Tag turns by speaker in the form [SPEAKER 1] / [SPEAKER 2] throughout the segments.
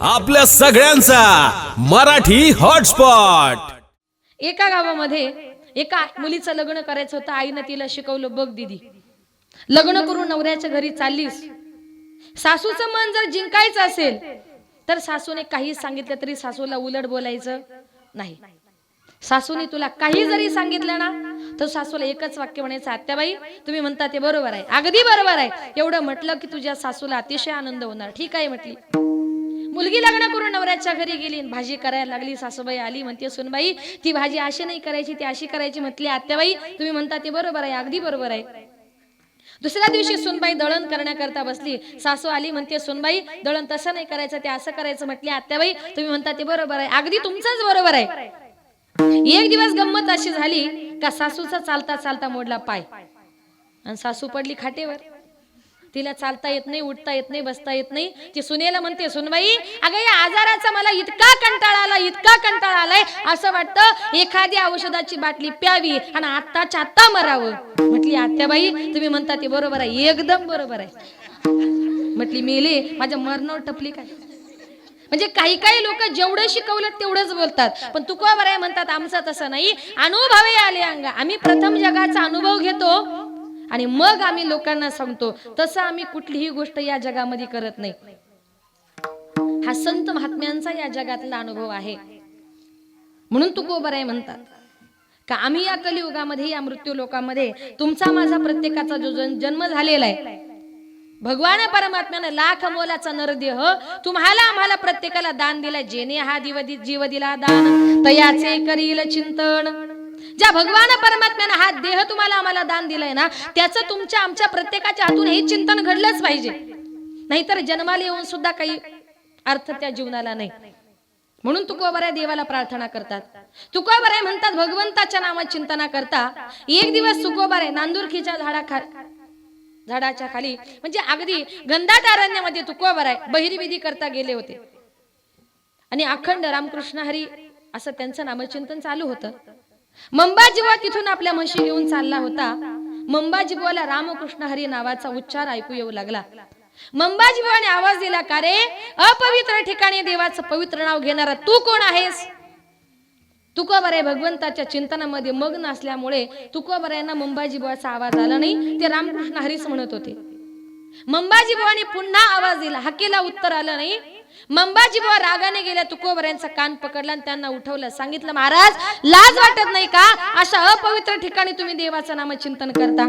[SPEAKER 1] आपल्या सगळ्यांचा मराठी हॉटस्पॉट.
[SPEAKER 2] एका गावामध्ये एका मुलीचं लग्न करायचं होतं. आईनं तिला शिकवलं बघ दिदी लग्न करून नवऱ्याच्या घरी चाललीस. सासूचं मन जर जिंकायचं असेल तर सासूने काही सांगितलं तरी सासूला उलट बोलायचं नाही. सासूने तुला काही जरी सांगितलं ना तर सासूला एकच वाक्य म्हणायचं आत्याबाई तुम्ही म्हणता ते बरोबर आहे. अगदी बरोबर आहे. एवढं म्हटलं की तुझ्या सासूला अतिशय आनंद होणार. ठीक आहे म्हटली. मुलगी लग्न करून नवऱ्याच्या घरी गेली भाजी करायला लागली. सासूबाई आली म्हणते सुनबाई ती भाजी अशी नाही करायची ती अशी करायची म्हटली आत्याबाई तुम्ही म्हणता ते बरोबर आहे अगदी बरोबर आहे. दुसऱ्या दिवशी सुनबाई दळण करण्याकरता बसली. सासू आली म्हणते सुनबाई दळण तसं नाही करायचं ते असं करायचं म्हटली आत्याबाई तुम्ही म्हणता ते बरोबर आहे अगदी तुमचंच बरोबर आहे. एक दिवस गंमत अशी झाली का सासूचा चालता चालता मोडला पाय. आणि सासू पडली खाटेवर. तिला चालता येत नाही उठता येत नाही बसता येत नाही. ती सुनेला म्हणते सुनबाई अगं या आजाराचा मला इतका कंटाळा आला इतका कंटाळा आलाय. असं वाटतं एखादी औषधाची बाटली प्यावी आणि आत्ताच्या आत्ता मरावं. म्हटली आत्याबाई तुम्ही म्हणता ते बरोबर आहे एकदम बरोबर आहे. म्हटली मेले माझ्या मरणावर टपली काय? म्हणजे काही काही लोक जेवढं शिकवलं तेवढंच बोलतात. पण तुकोबराय आहे म्हणतात आमचा तसं नाही. अनुभवे आले अंग. आम्ही प्रथम जगाचा अनुभव घेतो आणि मग आम्ही लोकांना सांगतो तसं आम्ही कुठलीही गोष्ट या जगामध्ये करत नाही. हा संत महात्म्यांचा या जगातला अनुभव आहे. म्हणून तू आहे म्हणतात का आम्ही या कलियुगामध्ये या मृत्यू लोकांमध्ये तुमचा माझा प्रत्येकाचा जो जन्म झालेला आहे भगवान परमात्म्याने लाख मोलाचा नरदेह तुम्हाला आम्हाला प्रत्येकाला दान दिलाय जेने हा दिव जीव दिला दान तयाचे करील चिंतन. ज्या भगवान परमात्म्यानं हा देह तुम्हाला आम्हाला दान दिलाय ना त्याचं तुमच्या आमच्या प्रत्येकाच्या हातून हे चिंतन घडलंच पाहिजे. नाहीतर जन्माला येऊन सुद्धा काही अर्थ त्या जीवनाला नाही. म्हणून तुकोबऱ्या देवाला प्रार्थना करतात. तुकोबऱ्या म्हणतात भगवंताच्या नावात चिंतना करता. एक दिवस तुकोबारे नांदुरखीच्या झाडाखा झाडाच्या खाली म्हणजे अगदी गंधाट अरण्यामध्ये तुकोबर आहे करता गेले होते. आणि अखंड रामकृष्ण हरी असं त्यांचं नामचिंतन चालू होतं. मंबाजीबुवा तिथून आपल्या म्हशी घेऊन चालला होता. मंबाजीबुवाला रामकृष्ण हरी नावाचा उच्चार ऐकू येऊ लागला. मंबाजीबुवाने आवाज दिला का रे? अपवित्र ठिकाणी देवाचं पवित्र नाव घेणारा तू कोण आहेस? तुकोबराय भगवंताच्या चिंतनामध्ये मग्न असल्यामुळे तुकोबऱ्यांना मंबाजीबुवाचा आवाज आला नाही ते रामकृष्ण हरीच म्हणत होते. मंबाजीबुवाने पुन्हा आवाज दिला हकीला उत्तर आलं नाही. मंबाजी बुवा रागाने गेल्या तुकोबऱ्यांचा कान पकडला आणि त्यांना उठवलं. सांगितलं महाराज लाज वाटत नाही का? अशा अपवित्र ठिकाणी तुम्ही देवाचं नाम चिंतन करता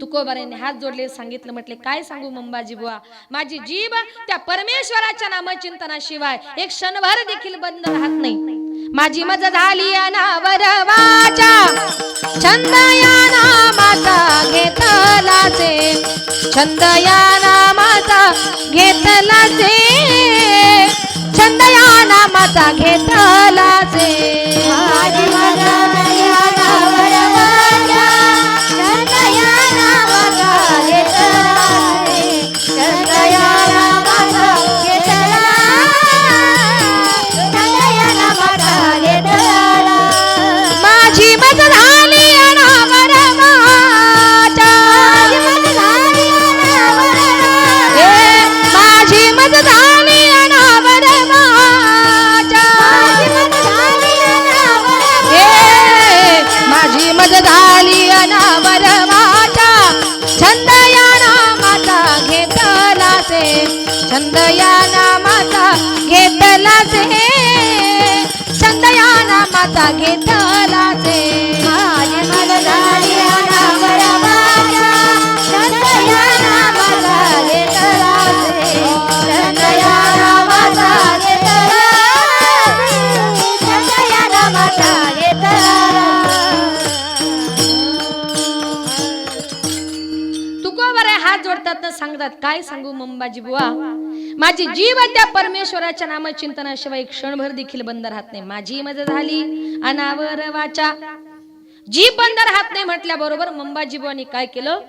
[SPEAKER 2] तुकोबारांनी हात जोडले सांगितलं म्हटले काय सांगू मंबाजी बुवा? माझी जीभ त्या परमेश्वराच्या नामचिंतनाशिवाय एक क्षणभर देखील बंद राहत नाही. माझी मज झाली अनावर वाचा. छंद या नामाचा घेतला छंद या नामाचा घेतला या नामाचा नामाचा तुकोबर हात जोडतात ना सांगतात काय सांगू मंबाजी बुवा? माझी जीव त्या परमेश्वराच्या नाम चिंतनाशिवाय क्षणभर देखील बंद राहत नाही. माझी मज झाली अनावर वाचा. जी बंद राहत नाही म्हटल्या बरोबर मंबाजीबुवानी काय केलं?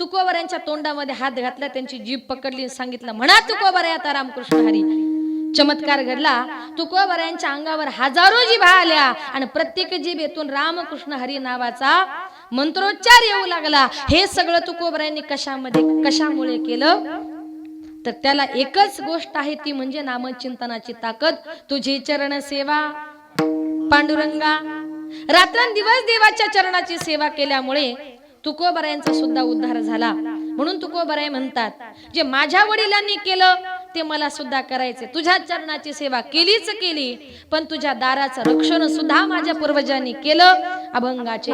[SPEAKER 2] तुकोबर यांच्या तोंडामध्ये हात घातला त्यांची जीभ पकडली सांगितलं म्हणा तुकोबऱ्या आता रामकृष्ण हरी. चमत्कार घडला. तुकोबऱ्यांच्या अंगावर हजारो जीभा आल्या आणि प्रत्येक जीभ येथून रामकृष्ण हरी नावाचा मंत्रोच्चार येऊ लागला. हे सगळं तुकोबऱ्यांनी कशामध्ये कशामुळे केलं?
[SPEAKER 3] तर त्याला एकच गोष्ट आहे ती म्हणजे नामचिंतनाची ताकद. तुझी चरण सेवा पांडुरंगा रात्रंदिवस देवाच्या चरणाची सेवा केल्यामुळे तुकोबरायांचा सुद्धा उद्धार झाला. म्हणून तुकोबराय म्हणतात जे माझ्या वडिलांनी केलं ते मला सुद्धा करायचे. तुझ्या चरणाची सेवा केलीच केली पण तुझ्या दाराचं रक्षण सुद्धा माझ्या पूर्वजांनी केलं. अभंगाचे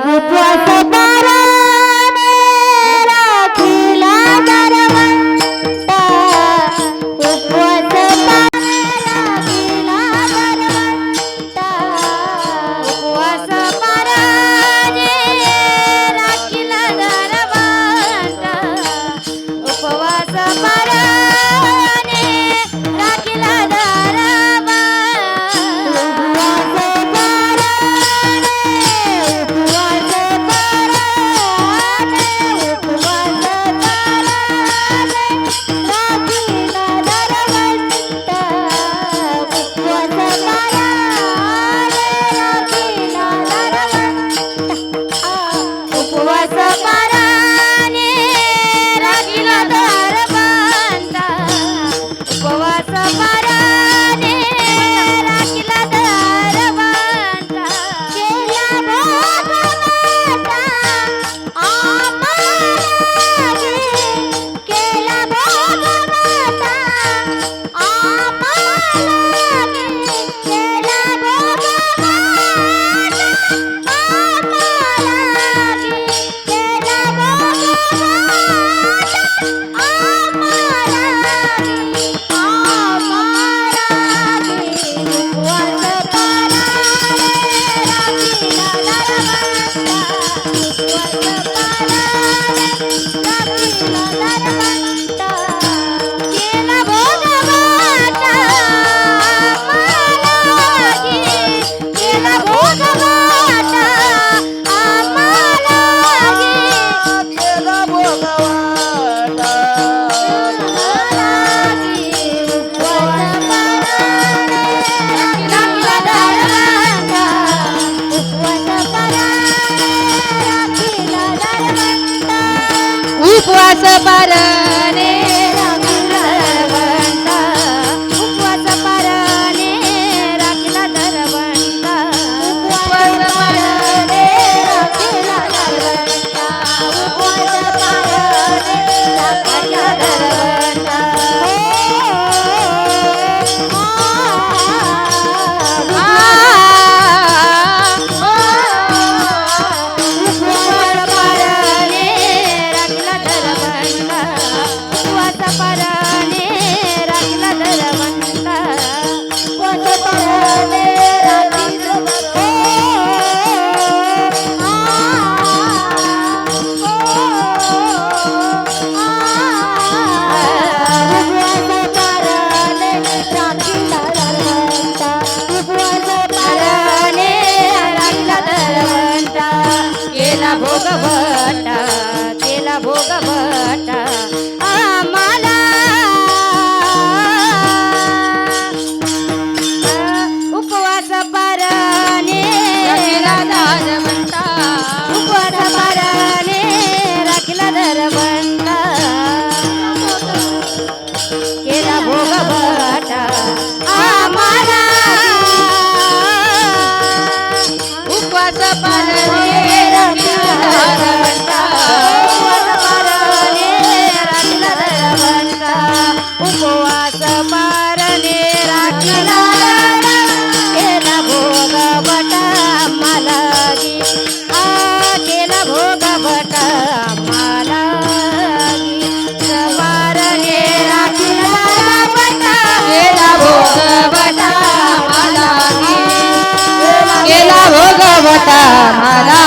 [SPEAKER 2] देवता मला.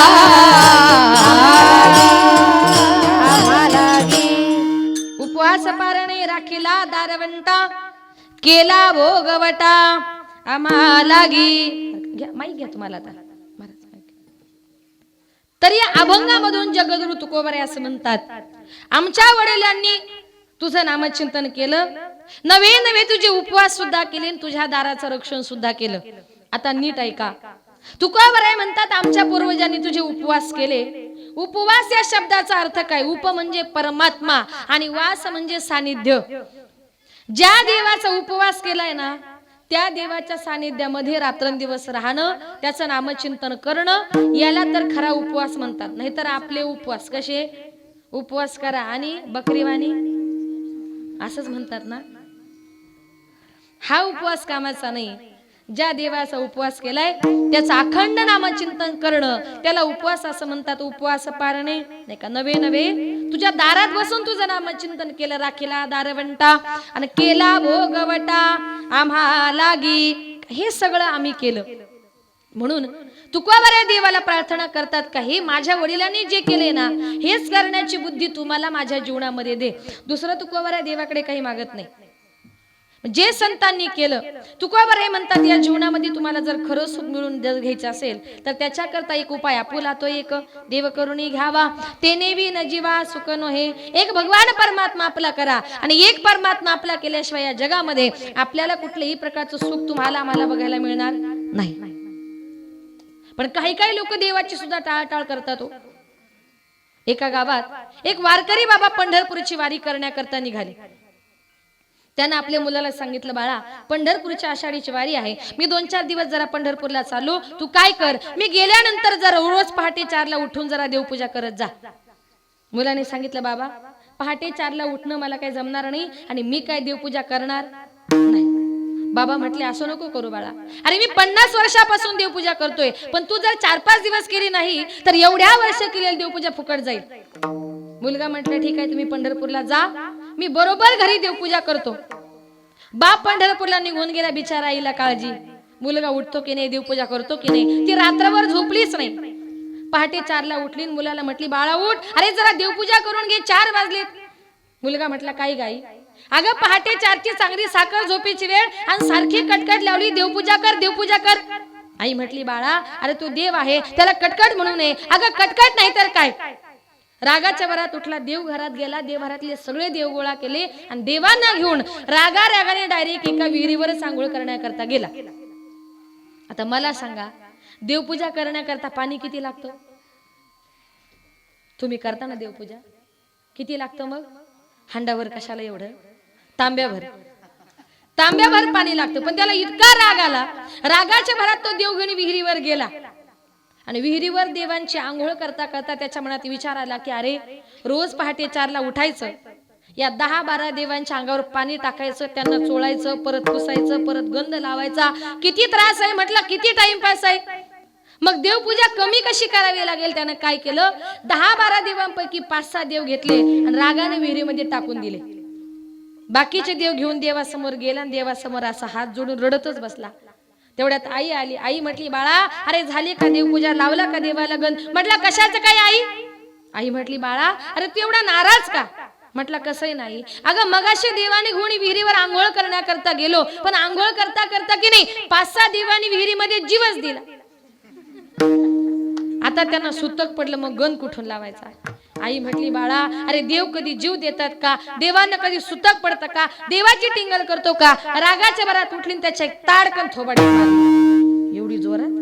[SPEAKER 3] उपवास पारणे राखीला दारवंता केला भोगवटा आम्हाला माहीत घ्या तुम्हाला आता. तर या अभंगामधून जगदुरु तुकोबरे असं म्हणतात आमच्या वडिलांनी तुझं नामचिंतन केलं. नवे नवे तुझे उपवास सुद्धा केले आणि तुझ्या दाराचं रक्षण सुद्धा केलं. आता नीट ऐका. तुकोबराय म्हणतात आमच्या पूर्वजांनी तुझे उपवास केले? उपवास या शब्दाचा अर्थ काय? उप म्हणजे परमात्मा आणि वास म्हणजे सानिध्य.
[SPEAKER 2] ज्या देवाचा उपवास केलाय ना त्या देवाच्या सानिध्यामध्ये रात्रंदिवस राहणं त्याचं नामचिंतन करणं याला तर खरा उपवास म्हणतात. नाहीतर आपले उपवास कसे? उपवास करा. आणि बकरीवाणी? असंच म्हणतात ना? हा उपवास कामाचा नाही. ज्या देवाचा उपवास केलाय त्याचं अखंड नामचिंतन करणं त्याला उपवास असं म्हणतात उपवास पारणे. नाही का? नवे नवे तुझ्या दारात बसून तुझं नामचिंतन केलं राखीला दारवंटा. आणि केला भोगवटा. आम्हा लागी. हे सगळं आम्ही केलं. म्हणून तुकोबाऱ्या देवाला प्रार्थना करतात का हे माझ्या वडिलांनी जे केले ना हेच करण्याची बुद्धी तुम्हाला माझ्या जीवनामध्ये दे. दुसरं तुकोबाऱ्या देवाकडे काही मागत नाही. जे संतांनी केलं तुकोबर हे म्हणतात या जीवनामध्ये तुम्हाला जर खरं सुख मिळून घ्यायचं असेल तर त्याच्याकरता एक उपाय आपुला तो एक. देव करुणी घ्यावा. तेने बी न जीवा सुख नो हे एक भगवान परमात्मा आपला करा. आणि एक परमात्मा आपला केल्याशिवाय या जगामध्ये आपल्याला कुठल्याही प्रकारचं सुख तुम्हाला आम्हाला बघायला मिळणार नाही. पण काही काही लोक देवाची सुद्धा टाळाटाळ करतात हो. एका गावात एक वारकरी बाबा पंढरपूरची वारी करण्याकरता निघाले. त्यानं आपल्या मुलाला सांगितलं बाळा पंढरपूरच्या आषाढीची वारी आहे. मी दोन चार दिवस जरा पंढरपूरला चाललो तू काय कर? मी गेल्यानंतर जरा रोज पहाटे चारला उठून जरा देवपूजा करत जा. मुलाने सांगितलं बाबा पहाटे चारला उठणं मला काही जमणार नाही आणि मी काय देवपूजा करणार नाही. बाबा म्हटले असं नको करू बाळा. अरे मी पन्नास वर्षापासून देवपूजा करतोय पण तू जर चार पाच दिवस केली नाही तर एवढ्या वर्ष केलेली देवपूजा फुकट जाईल. मुलगा म्हटलं ठीक आहे तुम्ही पंढरपूरला जा. मी बरोबर घरी देवपूजा करतो. बाप पंढरपूरला निघून गेला बिचारा आईला काळजी. मुलगा उठतो की नाही देवपूजा करतो की नाही ती रात्रभर झोपलीच नाही. पहाटे चारला उठली मुलाला म्हटली बाळा उठ. अरे जरा देवपूजा करून घे चार वाजलेत. मुलगा म्हटला काही गाई? अगं पहाटे चारची चांगली साखर झोपेची वेळ आणि सारखी कटकट लावली देवपूजा कर देवपूजा कर. आई म्हटली बाळा अरे तू देव आहे त्याला कटकट म्हणू नये. अगं कटकट नाही तर काय? रागाच्या भरात उठला देव घरात गेला देवघरातले सगळे देव गोळा केले आणि देवांना घेऊन रागा रागाने डायरेक्ट एका विहिरीवरच आंघोळ करण्याकरता गेला. आता मला सांगा देवपूजा करण्याकरता पाणी किती लागतं? तुम्ही करता ना देवपूजा? किती लागतं मग? हांडावर कशाला एवढं? तांब्याभर. तांब्याभर पाणी लागतं पण त्याला इतका राग आला. रागाच्या भरात तो देव घेऊन विहिरीवर गेला. आणि विहिरीवर देवांची आंघोळ करता करता त्याच्या मनात विचार आला की अरे रोज पहाटे चारला उठायचं. या दहा बारा देवांच्या अंगावर पाणी टाकायचं त्यांना चोळायचं परत पुसायचं परत गंध लावायचा. किती त्रास आहे म्हटलं किती टाइमपास आहे? मग देवपूजा कमी कशी करावी लागेल? त्यानं काय केलं? दहा बारा देवांपैकी पाच सहा देव घेतले आणि रागाने विहिरीमध्ये टाकून दिले. बाकीचे देव घेऊन देवासमोर गेला आणि देवासमोर असा हात जोडून रडतच बसला. तेवढ्यात आई आली. आई म्हटली बाळा अरे झाली का देवपूजा? लावला का देवाला गण? म्हटलं कशाचं काय आई? आई म्हटली बाळा अरे तू एवढा नाराज का? म्हटलं कसंही नाही. अगं मगाशी देवाने घोणी विहिरीवर आंघोळ करण्याकरता गेलो पण आंघोळ करता करता की नाही पाच सहा देवानी विहिरीमध्ये जीवच दिला. आता त्यांना सुतक पडलं मग गण कुठून लावायचा? आई म्हटली बाळा अरे देव कधी जीव देतात का? देवांना कधी सुतक पडतं का? देवाची टिंगल करतो का? रागाच्या भरात उठली त्याच्या एक ताडकन थोबाडी एवढी जोरात?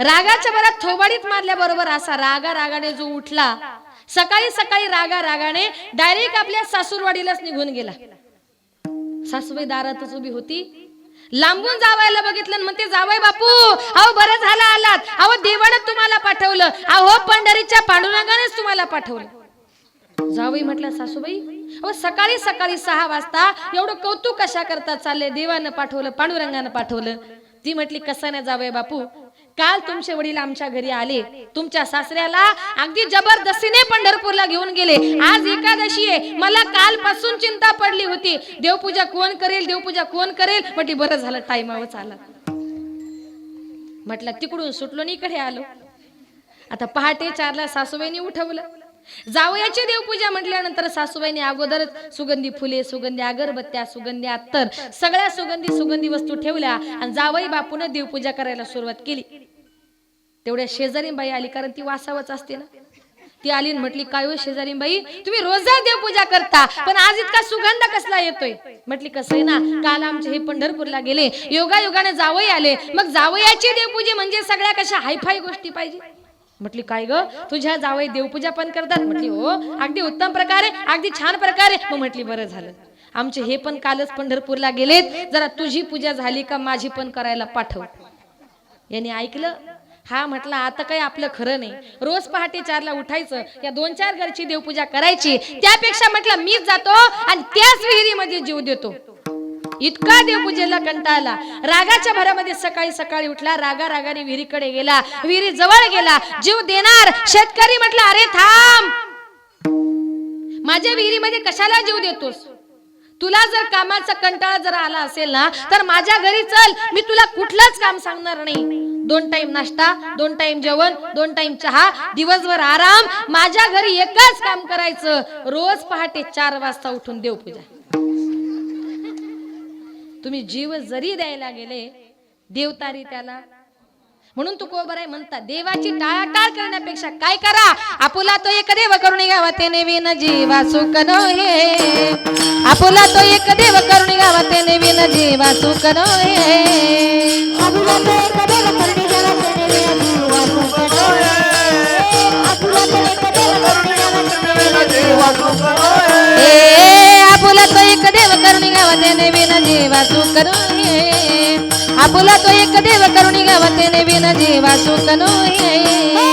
[SPEAKER 2] रागाच्या भरात थोबाडीत मारल्या बरोबर असा रागा रागाने जो उठला सकाळी सकाळी रागा रागाने डायरेक्ट आपल्या सासूरवाडीलाच निघून गेला. सासूबाई दारातच उभी होती. लांबून जावायला बघितलं मग म्हणते जावाय बापू अहो बरं झालं आलात. अहो देवानं तुम्हाला पाठवलं. अहो पंढरीच्या पांडुरंगानेच तुम्हाला पाठवलं. जावई म्हटलं सासूबाई अहो सकाळी सकाळी सहा वाजता एवढं कौतुक कशा करता चाललंय? देवानं पाठवलं पांडुरंगानं पाठवलं. ती म्हटली कसं नाही जावय बापू? काल तुमचे वडील आमच्या घरी आले. तुमच्या सासऱ्याला अगदी जबरदस्तीने पंढरपूरला घेऊन गेले. आज एकादशी आहे. मला कालपासून चिंता पडली होती. देवपूजा कोण करेल? देवपूजा कोण करेल? म्हटली बरं झालं टाइमावच आला म्हटलं तिकडून सुटलो आणि इकडे आलो. आता पहाटे चारला सासूबाईंनी उठवलं. जावयाची देवपूजा म्हटल्यानंतर सासूबाईंनी अगोदरच सुगंधी फुले सुगंधी अगरबत्त्या सुगंधी अत्तर सगळ्या सुगंधी सुगंधी वस्तू ठेवल्या आणि जावई बापून देवपूजा करायला सुरुवात केली. तेवढ्या शेजारीबाई आली कारण ती वासावच असते ना. ती आली म्हटली काय हो शेजारी बाई तुम्ही रोजच देवपूजा करता पण आज इतका सुगंध कसला येतोय? म्हटली कसं आहे ना काल आमचे हे पंढरपूरला गेले योगा योगाने जावई आले. मग जावयाची देवपूजे म्हणजे सगळ्या कशा हायफाय गोष्टी पाहिजे? म्हटली काय ग? तुझ्या जावई देवपूजा पण करतात? म्हटली हो अगदी उत्तम प्रकारे अगदी छान प्रकारे. मग म्हटली बरं झालं. आमचे हे पण कालच पंढरपूरला गेलेत. जरा तुझी पूजा झाली का माझी पण करायला पाठव. यांनी ऐकलं हा म्हटला आता काही आपलं खरं नाही. रोज पहाटे चारला उठायचं या दोन चार घरची देवपूजा करायची त्यापेक्षा म्हटलं मीच जातो आणि त्याच विहिरीमध्ये जीव देतो. इतका देवपूजेला कंटाळला रागाच्या भरामध्ये सकाळी सकाळी उठला रागा रागाने विहिरीकडे गेला विहिरी जवळ गेला जीव देणार. शेतकरी म्हटलं अरे थांब. माझ्या विहिरीमध्ये कशाला जीव देतोस? तुला जर कामाचा कंटाळा जर आला असेल ना तर माझ्या घरी चल. मी तुला कुठलंच काम सांगणार नाही. दोन टाइम नाश्ता दोन टाइम जेवण दोन टाइम चहा दिवसभर आराम. माझ्या घरी एकच काम करायचं. रोज पहाटे चार वाजता उठून देवपूजा. तुम्ही जीव जरी द्यायला गेले देवतारी त्याला म्हणून तू कोबर आहे म्हणता देवाची टाळाटाळ करण्यापेक्षा काय करा? आपुला तो एक देव करुणी गावा ते विन जीवा सुख हे आपुला तो एक देव करुणी गावा ते विन जीवा सुख हे
[SPEAKER 3] आपुला करुणी गावा ते जीवा सुख
[SPEAKER 2] हे. आपुला तो एक देव करुणी गावा ते विन जीवा
[SPEAKER 3] तो करुणी गावा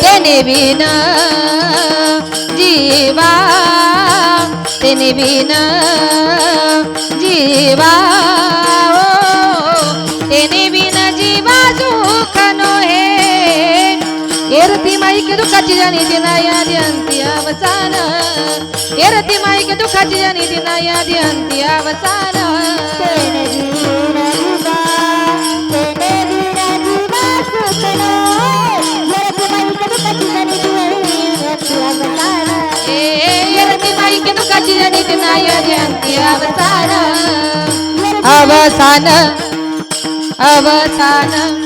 [SPEAKER 3] तेने विना जीवा तेने विना जीवा.
[SPEAKER 2] माईक कदुकाची जाणी दिना यादी अंती अवसान. ए एरती माई के दुखाची जाणी दिना यादी आधी अंती अवसान. अवसान अवसान.